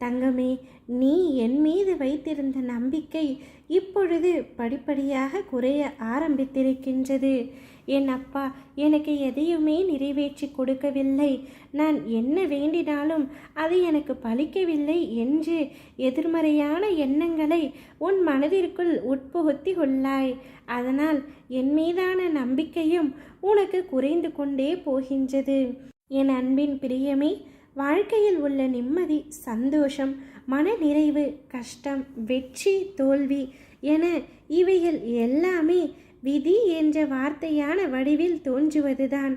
தங்கமே நீ என் மீது வைத்திருந்த நம்பிக்கை இப்பொழுது படிப்படியாக குறைய ஆரம்பித்திருக்கின்றது. என் அப்பா எனக்கு எதையுமே நிறைவேற்றி கொடுக்கவில்லை. நான் என்ன வேண்டினாலும் அது எனக்கு பலிக்கவில்லை என்று எதிர்மறையான எண்ணங்களை உன் மனதிற்குள் உட்புகுத்தி கொள்ளாய். அதனால் என் மீதான நம்பிக்கையும் உனக்கு குறைந்து கொண்டே போகின்றது. என் அன்பின் பிரியமே வாழ்க்கையில் உள்ள நிம்மதி சந்தோஷம் மன நிறைவு கஷ்டம் வெற்றி தோல்வி என இவைகள் எல்லாமே விதி என்ற வார்த்தையான வடிவில் தோன்றுவதுதான்.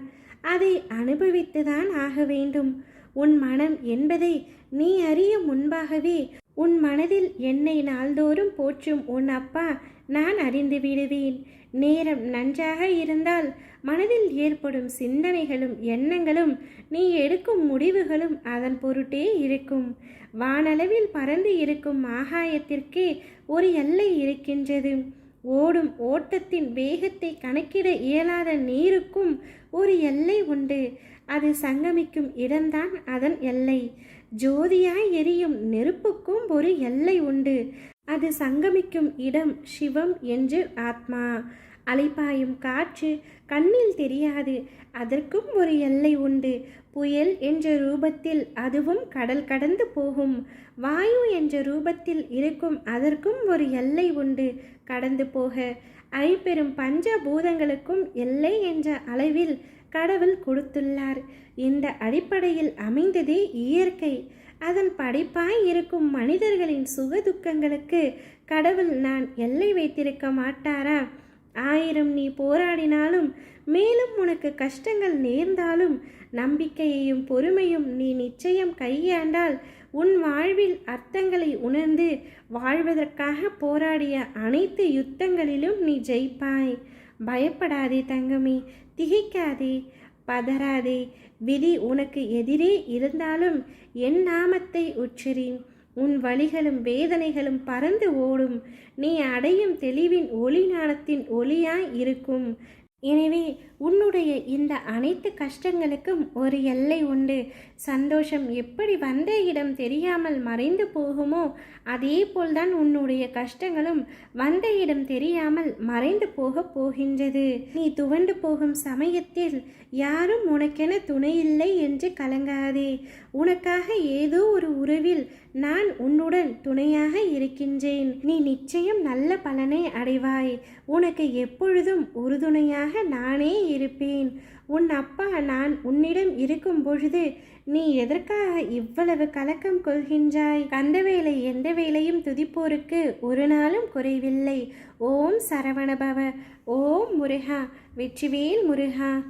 அதை அனுபவித்துதான் ஆக வேண்டும். உன் மனம் என்பதை நீ அறியும் முன்பாகவே உன் மனதில் என்னை நாள்தோறும் போற்றும் உன் அப்பா நான் அறிந்து விடுவேன். நேரம் நன்றாக இருந்தால் மனதில் ஏற்படும் சிந்தனைகளும் எண்ணங்களும் நீ எடுக்கும் முடிவுகளும் அதன் பொருட்டே இருக்கும். வானளவில் பறந்து இருக்கும் ஆகாயத்திற்கே ஒரு எல்லை இருக்கின்றது. ஓடும் ஓட்டத்தின் வேகத்தை கணக்கிட இயலாத நீருக்கும் ஒரு எல்லை உண்டு. அது சங்கமிக்கும் இடம்தான் அதன் எல்லை. ஜோதியாய் எரியும் நெருப்புக்கும் ஒரு எல்லை உண்டு. அது சங்கமிக்கும் இடம் சிவம் என்று ஆத்மா. அலைப்பாயும் காற்று கண்ணில் தெரியாது. அதற்கும் ஒரு எல்லை உண்டு. புயல் என்ற ரூபத்தில் அதுவும் கடல் கடந்து போகும். வாயு என்ற ரூபத்தில் இருக்கும் அதற்கும் ஒரு எல்லை உண்டு. கடந்து போக. ஐம்பெரும் பஞ்சபூதங்களுக்கும் எல்லை என்ற அளவில் கடவுள் கொடுத்துள்ளார். இந்த அடிப்படையில் அமைந்ததே இயற்கை. அதன் படைப்பாய் இருக்கும் மனிதர்களின் சுக துக்கங்களுக்கு கடவுள் நான் எல்லை வைத்திருக்க மாட்டாரா? ஆயிரம் நீ போராடினாலும் மேலும் உனக்கு கஷ்டங்கள் நேர்ந்தாலும் நம்பிக்கையையும் பொறுமையும் நீ நிச்சயம் கையாண்டால் உன் வாழ்வில் அர்த்தங்களை உணர்ந்து வாழ்வதற்காக போராடிய அனைத்து யுத்தங்களிலும் நீ ஜெயிப்பாய். பயப்படாதே தங்கமே திகைக்காதே பதறாதே. விதி உனக்கு எதிரே இருந்தாலும் என் நாமத்தை உச்சரி உன் வழிகளும் வேதனைகளும் பறந்து ஓடும். நீ அடையும் தெளிவின் ஒளி ஞானத்தின் ஒளியாய் இருக்கும். எனவே உன்னுடைய இந்த அனைத்து கஷ்டங்களுக்கும் ஒரு எல்லை உண்டு. சந்தோஷம் எப்படி வந்த இடம் தெரியாமல் மறைந்து போகுமோ அதே போல்தான் உன்னுடைய கஷ்டங்களும் வந்த இடம் தெரியாமல் மறைந்து போக போகின்றது. நீ துவண்டு போகும் சமயத்தில் யாரும் உனக்கென துணையில்லை என்று கலங்காதே. உனக்காக ஏதோ ஒரு உறவில் நான் உன்னுடன் துணையாக இருக்கின்றேன். நீ நிச்சயம் நல்ல பலனை அடைவாய். உனக்கு எப்பொழுதும் உறுதுணையாக நானே இருப்பேன். உன் அப்பா நான் உன்னிடம் இருக்கும் பொழுது நீ எதற்காக இவ்வளவு கலக்கம் கொள்கின்றாய்? கந்த வேலை எந்த வேலையும் துதிப்போருக்கு ஒரு நாளும் குறைவில்லை. ஓம் சரவணபவ. ஓம் முருகா. வெற்றிவேல் முருகா.